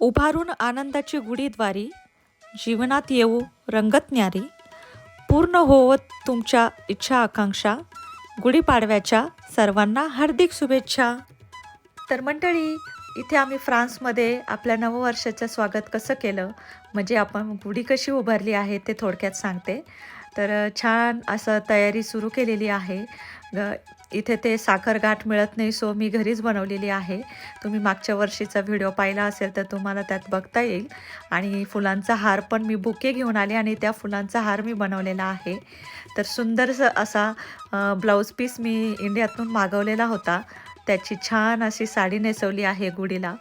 उभारून आनंदाची गुढीद्वारी जीवनात येऊ रंगत न्यारी. पूर्ण होवत तुमच्या इच्छा आकांक्षा. गुढीपाडव्याच्या सर्वांना हार्दिक शुभेच्छा. तर मंडळी इथे आम्ही फ्रान्समध्ये आपल्या नववर्षाचं स्वागत कसं केलं? म्हणजे आपण गुढी कशी उभारली आहे ते थोडक्यात सांगते. तर छान असं तयारी सुरू केलेली आहे. ग इथे ते साखर गाठ मिळत नाही सो मी घरीच बनवलेली आहे. तुम्ही मागच्या वर्षीचा व्हिडिओ पाहिला असेल तर तुम्हाला त्यात बघता येईल. आणि फुलांचा हार पण मी बुके घेऊन आले आणि त्या फुलांचा हार मी बनवलेला आहे. तर सुंदर असा ब्लाऊज पीस मी इंडियातून मागवलेला होता. त्याची छान अशी साडी नेसवली आहे गुढीला.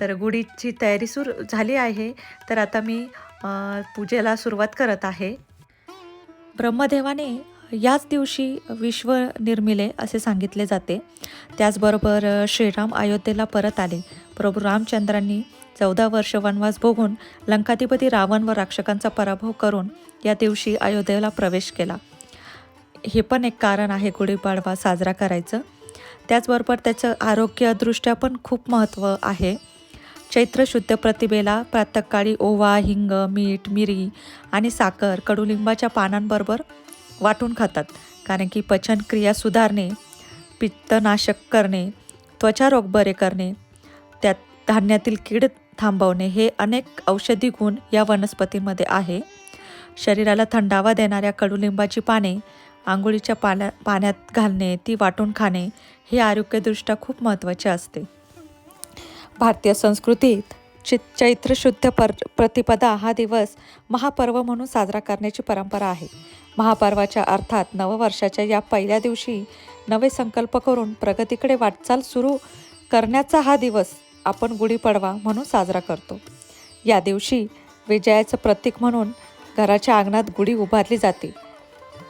तर गुढीची तयारी सुरू झाली आहे. तर आता मी पूजेला सुरुवात करत आहे. ब्रह्मदेवाने याच दिवशी विश्व निर्मिले असे सांगितले जाते. त्याचबरोबर श्रीराम अयोध्येला परत आले. प्रभू रामचंद्रांनी चौदा वर्ष वनवास भोगून लंकाधिपती रावण व राक्षकांचा पराभव करून या दिवशी अयोध्येला प्रवेश केला. हे पण एक कारण आहे गुढीपाडवा साजरा करायचं. त्याचबरोबर त्याचं आरोग्यदृष्ट्या पण खूप महत्त्व आहे. चैत्र शुद्ध प्रतिभेला प्रातःकाळी ओवा हिंग मीठ मिरी आणि साखर कडुलिंबाच्या पानांबरोबर वाटून खातात. कारण की पचनक्रिया सुधारणे पित्तनाशक करणे त्वचारोग बरे करणे त्यात धान्यातील कीड थांबवणे हे अनेक औषधी गुण या वनस्पतींमध्ये आहे. शरीराला थंडावा देणाऱ्या कडुलिंबाची पाने आंघोळीच्या पाण्या पाण्यात घालणे ती वाटून खाणे हे आरोग्यदृष्ट्या खूप महत्त्वाचे असते. भारतीय संस्कृतीत चि चैत्र शुद्ध पर प्रतिपदा हा दिवस महापर्व म्हणून साजरा करण्याची परंपरा आहे. महापर्वाच्या अर्थात नववर्षाच्या या पहिल्या दिवशी नवे संकल्प करून प्रगतीकडे वाटचाल सुरू करण्याचा हा दिवस आपण गुढीपाडवा म्हणून साजरा करतो. या दिवशी विजयाचं प्रतीक म्हणून घराच्या अंगणात गुढी उभारली जाते.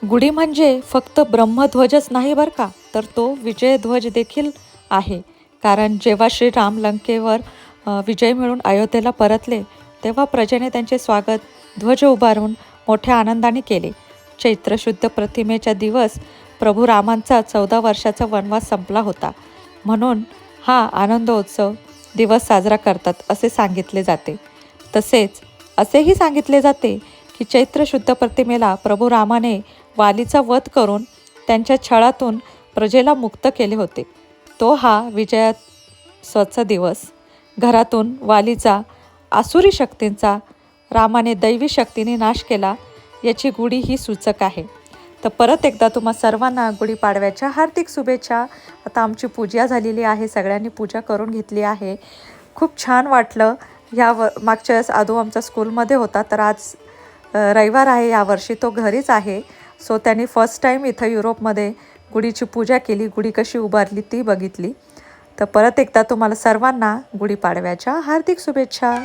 गुढी म्हणजे फक्त ब्रह्मध्वजच नाही बरं का तर तो विजयध्वज देखील आहे. कारण जेव्हा श्रीराम लंकेवर विजय मिळून अयोध्येला परतले तेव्हा प्रजेने त्यांचे स्वागत ध्वज उभारून मोठ्या आनंदाने केले. चैत्र शुद्ध प्रतिमेच्या दिवस प्रभू रामांचा चौदा वर्षाचा वनवास संपला होता. म्हणून हा आनंदोत्सव दिवस साजरा करतात असे सांगितले जाते. तसेच असेही सांगितले जाते की चैत्र शुद्ध प्रतिमेला प्रभू रामाने वालीचा वध करून त्यांच्या छळातून प्रजेला मुक्त केले होते. तो हा विजयाचा दिवस. घरातून वालीचा आसुरी शक्तींचा रामाने दैवी शक्तीने नाश केला याची गुढी ही सूचक आहे. तर परत एकदा तुम्हा सर्वांना गुढीपाडव्याच्या हार्दिक शुभेच्छा. आता आमची पूजा झालेली आहे सगळ्यांनी पूजा करून घेतली आहे. खूप छान वाटलं. ह्या व मागच्या वेळेस आदू आमचा स्कूलमध्ये होता तर आज रविवार आहे यावर्षी तो घरीच आहे. सो त्यांनी फर्स्ट टाईम इथं युरोपमध्ये गुढीची पूजा केली गुढी कशी उभारली ती बघितली. तर परत एकदा तुम्हाला सर्वांना गुढीपाडव्याच्या हार्दिक शुभेच्छा.